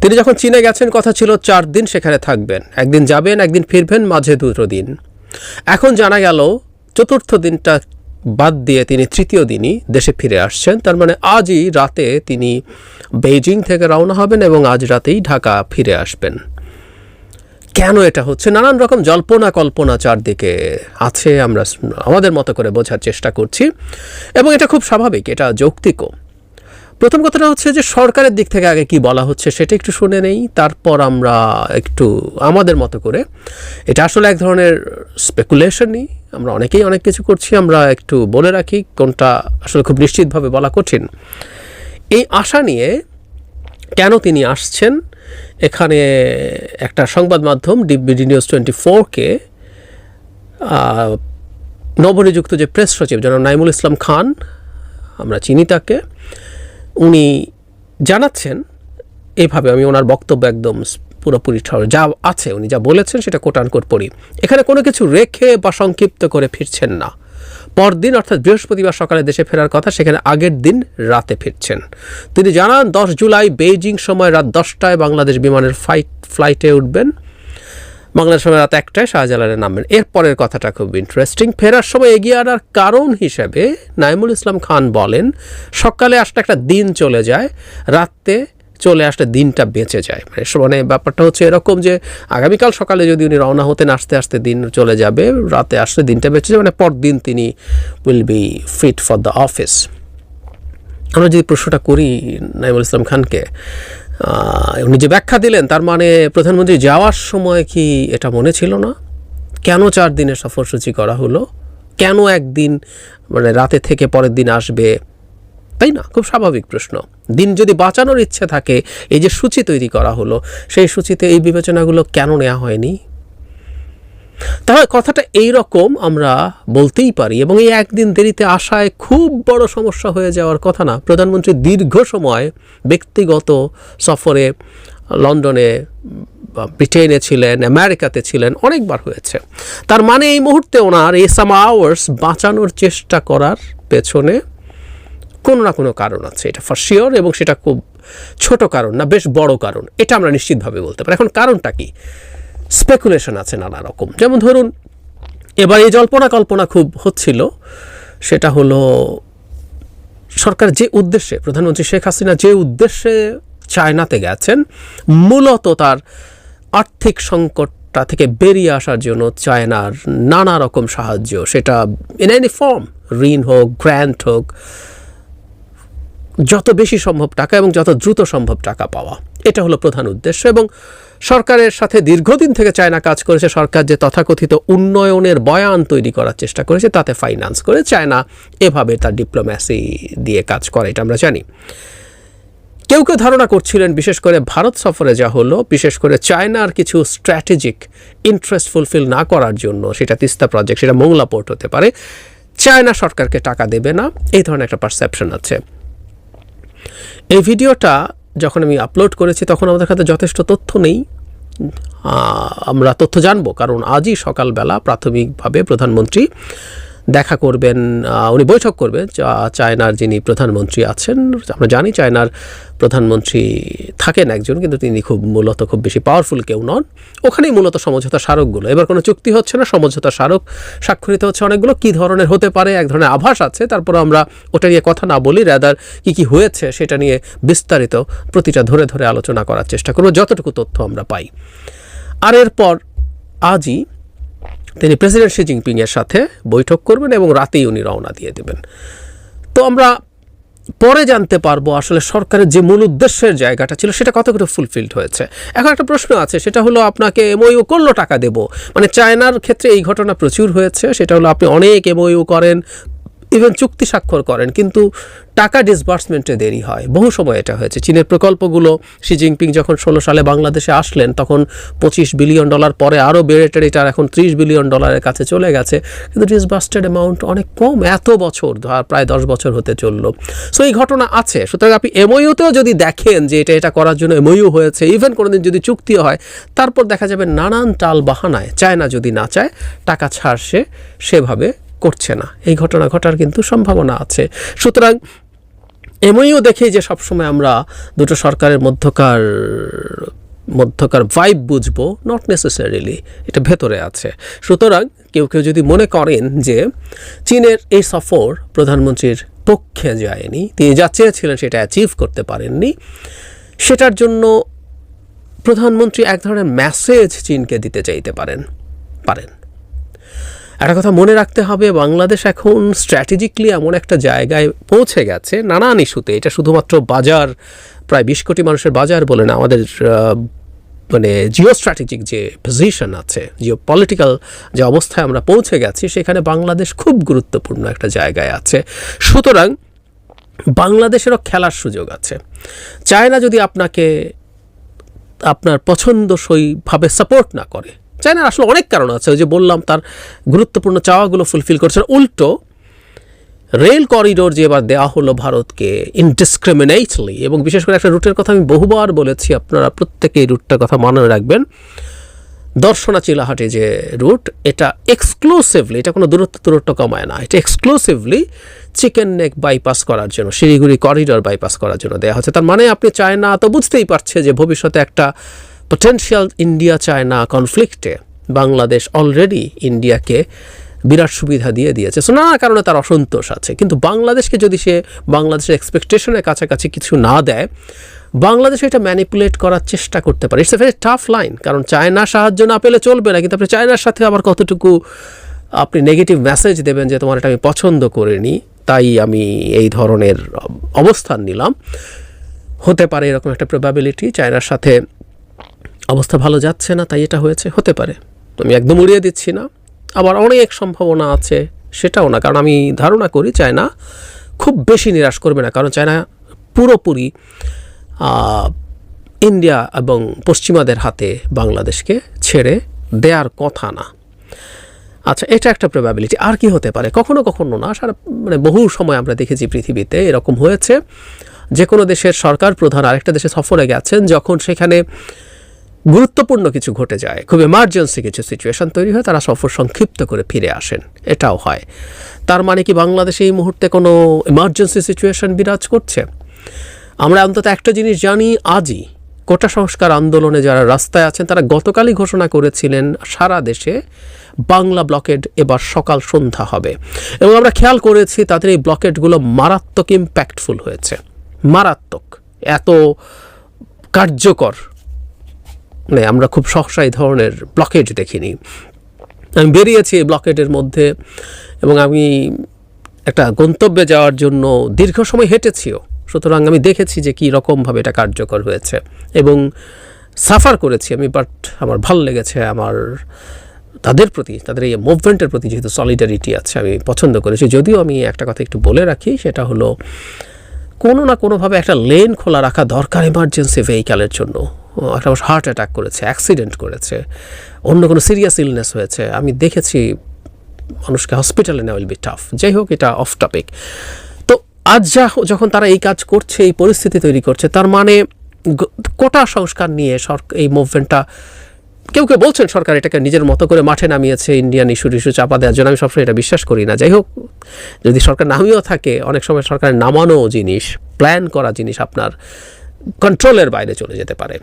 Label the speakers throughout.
Speaker 1: তিনি যখন চীনে গেছেন, কথা ছিল চার দিন সেখানে থাকবেন। একদিন যাবেন, একদিন ফিরবেন, মাঝে দুটো দিন। এখন জানা গেল, চতুর্থ দিনটা বাদ দিয়ে তিনি তৃতীয় দিনই দেশে ফিরে আসছেন। তার মানে আজই রাতে তিনি বেইজিং থেকে রওনা হবেন এবং আজ রাতেই ঢাকা ফিরে আসবেন। কেন এটা হচ্ছে? নানান রকম জল্পনা কল্পনা চারদিকে আছে, আমরা আমাদের মতো করে বোঝার চেষ্টা করছি। এবং এটা খুব স্বাভাবিক, এটা যৌক্তিকও। প্রথম কথাটা হচ্ছে যে সরকারের দিক থেকে আগে কি বলা হচ্ছে সেটা একটু শুনে নেই, তারপর আমরা একটু আমাদের মতো করে। এটা আসলে এক ধরনের স্পেকুলেশনই আমরা অনেকেই অনেক কিছু করছি, আমরা একটু বলে রাখি কোনটা আসলে খুব নিশ্চিতভাবে বলা কঠিন। এই আশা নিয়ে কেন তিনি আসছেন, এখানে একটা সংবাদ মাধ্যম ডিবিডি নিউজ টোয়েন্টি ফোরকে নবনিযুক্ত যে প্রেস সচিব জনাব নাইমুল ইসলাম খান, আমরা চিনি তাকে উনি জানাচ্ছেন, এভাবে আমি ওনার বক্তব্য একদম পুরোপুরি যা আছে, উনি যা বলেছেন সেটা কোটানকোট পড়ি। এখানে কোনো কিছু রেখে বা সংক্ষিপ্ত করে ফিরছেন না। পরদিন অর্থাৎ বৃহস্পতিবার সকালে দেশে ফেরার কথা, সেখানে আগের দিন রাতে ফিরছেন। তিনি জানান, দশ জুলাই বেইজিং সময় রাত দশটায় বাংলাদেশ বিমানের ফ্লাইট ফ্লাইটে উঠবেন। বাংলাদেশ সময় রাত একটায় শাহজালালে নামবেন এরপরের কথাটা খুব ইন্টারেস্টিং ফেরার সময় এগিয়ে আনার কারণ হিসেবে নাইমুল ইসলাম খান বলেন, সকালে আসলে একটা দিন চলে যায়, রাতে চলে আসলে দিনটা বেঁচে যায়। মানে মানে ব্যাপারটা হচ্ছে এরকম যে, আগামীকাল সকালে যদি উনি রওনা হতেন, আস্তে আস্তে দিন চলে যাবে, রাতে আসলে দিনটা বেঁচে যাবে মানে পরদিন তিনি will be fit for the office আমরা যদি প্রশ্নটা করি নাইমুল ইসলাম খানকে উনি যে ব্যাখ্যা দিলেন, তার মানে প্রধানমন্ত্রী যাওয়ার সময় কি এটা মনে ছিল না? কেন চার দিনের সফরসূচি করা হলো? কেন একদিন মানে রাতে থেকে পরের দিন আসবে? তাই না? খুব স্বাভাবিক প্রশ্ন। দিন যদি বাঁচানোর ইচ্ছে থাকে, এই যে সূচি তৈরি করা হলো, সেই সূচিতে এই বিবেচনাগুলো কেন নেওয়া হয়নি? তাহলে কথাটা এই রকম আমরা বলতেই পারি এবং এই একদিন দেরিতে আসায় খুব বড় সমস্যা হয়ে যাওয়ার কথা না। প্রধানমন্ত্রী দীর্ঘ সময় ব্যক্তিগত সফরে লন্ডনে ব্রিটেনে ছিলেন, আমেরিকাতে ছিলেন, অনেকবার হয়েছে। তার মানে এই মুহূর্তে ওনার এই সাম আওয়ার্স বাঁচানোর চেষ্টা করার পেছনে কোনো না কোনো কারণ আছে। এটা ফর শিওর এবং সেটা খুব ছোট কারণ না, বেশ বড় কারণ। এটা আমরা নিশ্চিতভাবে বলতে পারি। এখন কারণটা কি? স্পেকুলেশন আছে নানা রকম যেমন ধরুন, এবার এই জল্পনা কল্পনা খুব হচ্ছিল, সেটা হলো সরকার যে উদ্দেশ্যে, প্রধানমন্ত্রী শেখ হাসিনা যে উদ্দেশ্যে চায়নাতে গেছেন, মূলত তার আর্থিক সংকটটা থেকে বেরিয়ে আসার জন্য চায়নার নানা রকম সাহায্য, সেটা ইন এনি ফর্ম ঋণ হোক গ্র্যান্ট হোক, যত বেশি সম্ভব টাকা এবং যত দ্রুত সম্ভব টাকা পাওয়া। এটা হলো প্রধান উদ্দেশ্য এবং সরকারের সাথে দীর্ঘদিন থেকে চায়না কাজ করেছে, সরকার যে তথাকথিত উন্নয়নের বয়ান তৈরি করার চেষ্টা করেছে, তাতে ফাইন্যান্স করে চায়না এভাবে তার ডিপ্লোম্যাসি দিয়ে কাজ করে, এটা আমরা জানি। কেউ কেউ ধারণা করছিলেন, বিশেষ করে ভারত সফরে যা হলো, বিশেষ করে চায়নার কিছু স্ট্র্যাটেজিক ইন্টারেস্ট ফুলফিল না করার জন্য, সেটা তিস্তা প্রজেক্ট সেটা মোংলা পোর্ট হতে পারে, চায়না সরকারকে টাকা দেবে না, এই ধরনের একটা পারসেপশন আছে। এই ভিডিওটা যখন আমি আপলোড করেছি, তখন আমাদের কাছে যথেষ্ট তথ্য নেই। আমরা তথ্য জানব, কারণ আজই সকালবেলা প্রাথমিকভাবে প্রধানমন্ত্রী দেখা করবেন উনি বৈঠক করবেন চায়নার যিনি প্রধানমন্ত্রী আছেন, আমরা জানি চায়নার প্রধানমন্ত্রী থাকেন একজন, কিন্তু তিনি খুব মূলত খুব বেশি পাওয়ারফুল কেউ নন। ওখানেই মূলত সমঝোতা স্মারকগুলো। এবার কোনো চুক্তি হচ্ছে না, সমঝোতা স্মারক স্বাক্ষরিত হচ্ছে অনেকগুলো, কী ধরনের হতে পারে, এক ধরনের আভাস আছে, তারপর আমরা ওটা নিয়ে কথা না বলি র্যাদার কী কী হয়েছে সেটা নিয়ে বিস্তারিত প্রতিটা ধরে ধরে আলোচনা করার চেষ্টা করব, যতটুকু তথ্য আমরা পাই। আর এরপর আজই তিনি প্রেসিডেন্ট শি জিনপিংয়ের সাথে বৈঠক করবেন এবং রাতেই উনি রওনা দিয়ে দেবেন। তো আমরা পরে জানতে পারব আসলে সরকারের যে মূল উদ্দেশ্যের জায়গাটা ছিল, সেটা কতটুকু ফুলফিলড হয়েছে। এখন একটা প্রশ্ন আছে, সেটা হলো আপনাকে এমওইউ করল টাকা দেব? মানে চায়নার ক্ষেত্রে এই ঘটনা প্রচুর হয়েছে, সেটা হলো আপনি অনেক এমওইউ করেন ইভেন চুক্তি স্বাক্ষর করেন, কিন্তু টাকা ডিসবার্সমেন্টে দেরি হয়। বহু সময় এটা হয়েছে। চীনের প্রকল্পগুলো, শি জিনপিং যখন ষোলো সালে বাংলাদেশে আসলেন, তখন পঁচিশ বিলিয়ন ডলার পরে আরও বেড়ে টেড়ে এখন ত্রিশ বিলিয়ন ডলারের কাছে চলে গেছে। কিন্তু ডিসবার্সটেড অ্যামাউন্ট অনেক কম, এত বছর ধর প্রায় দশ বছর হতে চলল। সো এই ঘটনা আছে। সুতরাং আপনি এমওইউতেও যদি দেখেন যে এটা এটা করার জন্য এমওইউ হয়েছে ইভেন কোনোদিন যদি চুক্তিও হয়, তারপর দেখা যাবে নানান টাল বাহানায় চায় না যদি না চায়, টাকা ছাড় সে সেভাবে করছে না। এই ঘটনা ঘটার কিন্তু সম্ভাবনা আছে। সুতরাং এমইও দেখি যে সবসময় আমরা দুটো সরকারের মধ্যকার মধ্যকার ভাইব বুঝব নট নেসেসারিলি এটা ভেতরে আছে। সুতরাং কেউ কেউ যদি মনে করেন যে চীনের এই সফর প্রধানমন্ত্রীর পক্ষে যায়নি, তিনি যা চেয়েছিলেন সেটা অ্যাচিভ করতে পারেননি, সেটার জন্য প্রধানমন্ত্রী এক ধরনের মেসেজ চীনকে দিতে চাইতে পারেন পারেন। একটা কথা মনে রাখতে হবে, বাংলাদেশ এখন স্ট্র্যাটেজিকলি এমন একটা জায়গায় পৌঁছে গেছে নানান ইস্যুতে। এটা শুধুমাত্র বাজার, প্রায় বিশ কোটি মানুষের বাজার বলে না, আমাদের মানে জিও স্ট্র্যাটেজিক যে পজিশন আছে জিও পলিটিক্যাল যে অবস্থায় আমরা পৌঁছে গেছি, সেখানে বাংলাদেশ খুব গুরুত্বপূর্ণ একটা জায়গায় আছে। সুতরাং বাংলাদেশেরও খেলার সুযোগ আছে। চায়না যদি আপনাকে, আপনার পছন্দসইভাবে সাপোর্ট না করে চায়নার আসলে অনেক কারণ আছে, ওই যে বললাম তার গুরুত্বপূর্ণ চাওয়াগুলো ফুলফিল করছে। উল্টো, রেল করিডোর যে এবার দেওয়া হলো ভারতকে ইনডিসক্রিমিনেটলি এবং বিশেষ করে একটা রুটের কথা আমি বহুবার বলেছি, আপনারা প্রত্যেকে এই রুটটার কথা মনে রাখবেন। দর্শনা চিলাহাটে যে রুট, এটা এক্সক্লুসিভলি এটা কোনো দূরত্ব দূরত্ব কমায় না, এটা এক্সক্লুসিভলি চিকেন নেক বাইপাস করার জন্য, শিলিগুড়ি করিডোর বাইপাস করার জন্য দেওয়া হচ্ছে। তার মানে আপনি চায় না তো বুঝতেই পারছে যে ভবিষ্যতে একটা পটেনশিয়াল ইন্ডিয়া চায়না কনফ্লিক্টে বাংলাদেশ অলরেডি ইন্ডিয়াকে বিরাট সুবিধা দিয়ে দিয়েছে। সো নানা কারণে তার অসন্তোষ আছে। কিন্তু বাংলাদেশকে যদি সে বাংলাদেশের এক্সপেকটেশনের কাছাকাছি কিছু না দেয় বাংলাদেশ এটা ম্যানিপুলেট করার চেষ্টা করতে পারে। It's a very tough line কারণ চায়না সাহায্য না পেলে চলবে না। কিন্তু আপনি চায়নার সাথে আবার কতটুকু আপনি নেগেটিভ মেসেজ দেবেন যে, তোমার এটা আমি পছন্দ করিনি, তাই আমি এই ধরনের অবস্থান নিলাম। হতে পারে এরকম একটা প্রবাবিলিটি চায়নার সাথে অবস্থা ভালো যাচ্ছে না, তাই এটা হয়েছে, হতে পারে। আমি একদম উড়িয়ে দিচ্ছি না। আবার অনেক সম্ভাবনা আছে, সেটাও না, কারণ আমি ধারণা করি চায়না খুব বেশি নিরাশ করবে না, কারণ চায়না পুরোপুরি ইন্ডিয়া এবং পশ্চিমাদের হাতে বাংলাদেশকে ছেড়ে দেওয়ার কথা না। আচ্ছা এটা একটা প্রবাবিলিটি আর কি হতে পারে? কখনো কখনো না, সারা মানে বহু সময় আমরা দেখেছি পৃথিবীতে এরকম হয়েছে। যে কোনো দেশের সরকার প্রধান আরেকটা দেশে সফরে গেছেন, যখন সেখানে গুরুত্বপূর্ণ কিছু ঘটে যায়। খুব এমার্জেন্সি কিছু সিচুয়েশন তৈরি হয়, তারা সফর সংক্ষিপ্ত করে ফিরে আসেন। এটাও হয়। তার মানে কি বাংলাদেশে এই মুহূর্তে কোনো এমার্জেন্সি সিচুয়েশন বিরাজ করছে? আমরা অন্তত একটা জিনিস জানি, আজই কোটা সংস্কার আন্দোলনে যারা রাস্তায় আছেন, তারা গতকালই ঘোষণা করেছিলেন, সারা দেশে বাংলা ব্লকেড এবার সকাল সন্ধ্যা হবে। এবং আমরা খেয়াল করেছি, তাদের এই ব্লকেটগুলো মারাত্মক ইম্প্যাক্টফুল হয়েছে। মারাত্মক। এত কার্যকর আমরা খুব সহসা এই ধরনের ব্লকেজ দেখিনি। আমি বেরিয়েছি এই ব্লকেটের মধ্যে এবং আমি একটা গন্তব্যে যাওয়ার জন্য দীর্ঘ সময় হেঁটেছিও। সুতরাং আমি দেখেছি যে কী রকমভাবে এটা কার্যকর হয়েছে এবং সাফার করেছি আমি বাট আমার ভালো লেগেছে, আমার তাদের প্রতি, তাদের এই মুভমেন্টের প্রতি যেহেতু সলিডারিটি আছে, আমি পছন্দ করেছি। যদিও আমি একটা কথা একটু বলে রাখি, সেটা হলো কোনো না কোনোভাবে একটা লেন খোলা রাখা দরকার এমার্জেন্সি ভেহিক্যালের জন্য। একটা হার্ট অ্যাটাক করেছে অ্যাক্সিডেন্ট করেছে, অন্য কোনো সিরিয়াস ইলনেস হয়েছে। আমি দেখেছি মানুষকে হসপিটালে নেওয়া উইল বি টাফ যাই হোক, এটা অফ টপিক তো আজ যা যখন তারা এই কাজ করছে, এই পরিস্থিতি তৈরি করছে, তার মানে কোটা সংস্কার নিয়ে সরকার এই মুভমেন্টটা কেউ কেউ বলছেন সরকার এটাকে নিজের মতো করে মাঠে নামিয়েছে ইন্ডিয়ান ইস্যু ইস্যু চাপা দেওয়ার জন্য। আমি সবসময় এটা বিশ্বাস করি না। যাই হোক, যদি সরকার নামিয়েও থাকে, অনেক সময় সরকারের নামানো জিনিস প্ল্যান করা জিনিস আপনার কন্ট্রোলের বাইরে চলে যেতে পারে।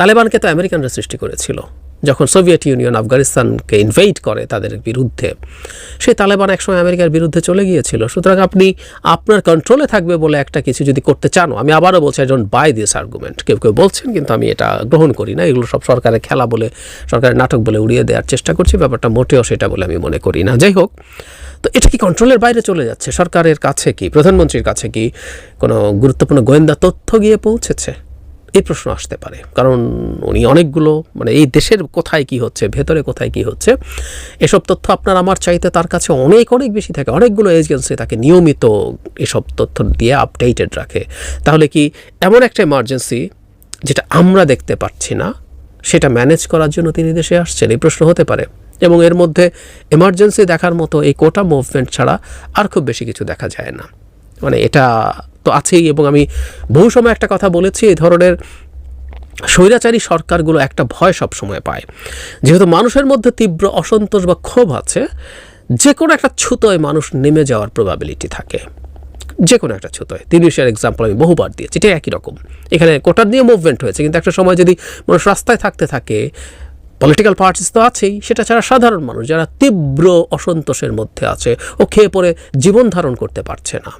Speaker 1: তালেবানকে তো আমেরিকানরা সৃষ্টি করেছিল। যখন সোভিয়েত ইউনিয়ন আফগানিস্তানকে ইনভেইট করে তাদের বিরুদ্ধে সেই তালেবান একসময় আমেরিকার বিরুদ্ধে চলে গিয়েছিল। সুতরাং আপনি আপনার কন্ট্রোলে থাকবে বলে একটা কিছু যদি করতে চানও, আমি আবারও বলছি I don't buy this argument কেউ কেউ বলছেন, কিন্তু আমি এটা গ্রহণ করি না। এগুলো সব সরকারের খেলা বলে, সরকারের নাটক বলে উড়িয়ে দেওয়ার চেষ্টা করছি, ব্যাপারটা মোটেও সেটা বলে আমি মনে করি না। যাই হোক, তো এটা কি কন্ট্রোলের বাইরে চলে যাচ্ছে? সরকারের কাছে কি, প্রধানমন্ত্রীর কাছে কি কোনো গুরুত্বপূর্ণ গোয়েন্দা তথ্য গিয়ে পৌঁছেছে? এই প্রশ্ন আসতে পারে। কারণ উনি অনেকগুলো মানে এই দেশের কোথায় কি হচ্ছে, ভেতরে কোথায় কি হচ্ছে, এসব তথ্য আপনার আমার চাইতে তার কাছে অনেক অনেক বেশি থাকে। অনেকগুলো এজেন্সি তাকে নিয়মিত এসব তথ্য দিয়ে আপডেটেড রাখে। তাহলে কি এমন একটা এমার্জেন্সি যেটা আমরা দেখতে পাচ্ছি না, সেটা ম্যানেজ করার জন্য তিনি দেশে আসছেন? এই প্রশ্ন হতে পারে। এবং এর মধ্যে এমার্জেন্সি দেখার মতো এই কোটা মুভমেন্ট ছাড়া আর খুব বেশি কিছু দেখা যায় না। মানে এটা তো আছেই এবং আমি বহু সময় একটা কথা বলেছি, এই ধরনের স্বৈরাচারী সরকারগুলো একটা ভয় সব সময় পায়। যেহেতু মানুষের মধ্যে তীব্র অসন্তোষ বা ক্ষোভ আছে যে কোনো একটা ছুতোয় মানুষ নেমে যাওয়ার প্রবাবিলিটি থাকে। যে কোনো একটা ছুতোয়। তিরিশের এক্সাম্পল আমি বহুবার দিয়েছি এটা একই রকম। এখানে কোটার দিয়ে মুভমেন্ট হয়েছে, কিন্তু একটা সময় যদি মানুষ রাস্তায় থাকতে থাকে পলিটিক্যাল পার্টিস তো আছেই, সেটা ছাড়া সাধারণ মানুষ যারা তীব্র অসন্তোষের মধ্যে আছে ও খেয়ে পরে জীবন ধারণ করতে পারছে না।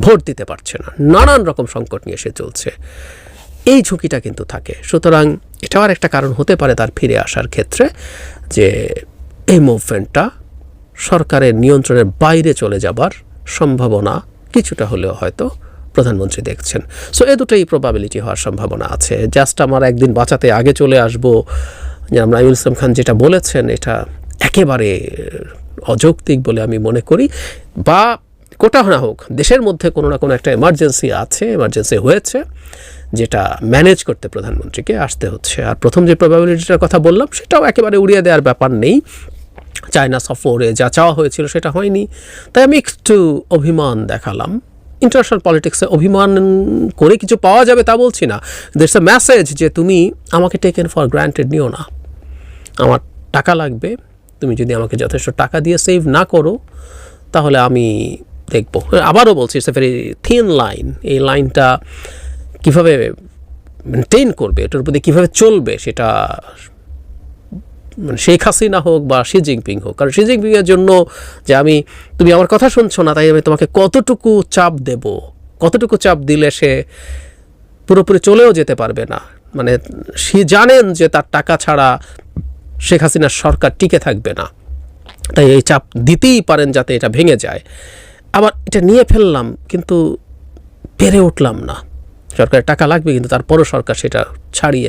Speaker 1: ভোট দিতে পারছে না। নানান রকম সংকট নিয়ে সে চলছে। এই ঝুঁকিটা কিন্তু থাকে। সুতরাং এটাও আর একটা কারণ হতে পারে তার ফিরে আসার ক্ষেত্রে যে এই মুভমেন্টটা সরকারের নিয়ন্ত্রণের বাইরে চলে যাবার সম্ভাবনা কিছুটা হলেও হয়তো প্রধানমন্ত্রী দেখছেন। সো এ দুটোই প্রবাবিলিটি হওয়ার সম্ভাবনা আছে। জাস্ট আমার একদিন বাঁচাতে আগে চলে আসব। আমরা নাইমুল ইসলাম খান যেটা বলেছেন, এটা একেবারে অযৌক্তিক বলে আমি মনে করি। বা কোটা না হোক, দেশের মধ্যে কোনো না কোনো একটা এমার্জেন্সি আছে এমার্জেন্সি হয়েছে, যেটা ম্যানেজ করতে প্রধানমন্ত্রীকে আসতে হচ্ছে। আর প্রথম যে প্রবাবিলিটিটার কথা বললাম, সেটাও একেবারে উড়িয়ে দেওয়ার ব্যাপার নেই। চায়না সফরে যা চাওয়া হয়েছিল সেটা হয়নি। তাই আমি একটু অভিমান দেখালাম। ইন্টারন্যাশনাল পলিটিক্সে অভিমান করে কিছু পাওয়া যাবে তা বলছি না। দেশ এ মেসেজ যে তুমি আমাকে টেকেন ফর গ্রান্টেড নিও না। আমার টাকা লাগবে, তুমি যদি আমাকে যথেষ্ট টাকা দিয়ে সেভ না করো, তাহলে আমি দেখব। আবারও বলছি it's a very thin line এই লাইনটা কীভাবে মেনটেন করবে, এটার প্রতি কীভাবে চলবে সেটা মানে শেখ হাসিনা হোক বা শি জিনপিং হোক। কারণ শি জিনপিংয়ের জন্য যে আমি, তুমি আমার কথা শুনছো না, তাই আমি তোমাকে কতটুকু চাপ দেব? কতটুকু চাপ দিলে সে পুরোপুরি চলেও যেতে পারবে না? মানে সে জানেন যে তার টাকা ছাড়া শেখ হাসিনার সরকার টিকে থাকবে না। তাই এই চাপ দিতেই পারেন যাতে এটা ভেঙে যায়। আবার এটা নিয়ে ফেললাম, কিন্তু পেরে উঠলাম না। সরকারের টাকা লাগবে, কিন্তু তারপরও সরকার সেটা ছাড়িয়ে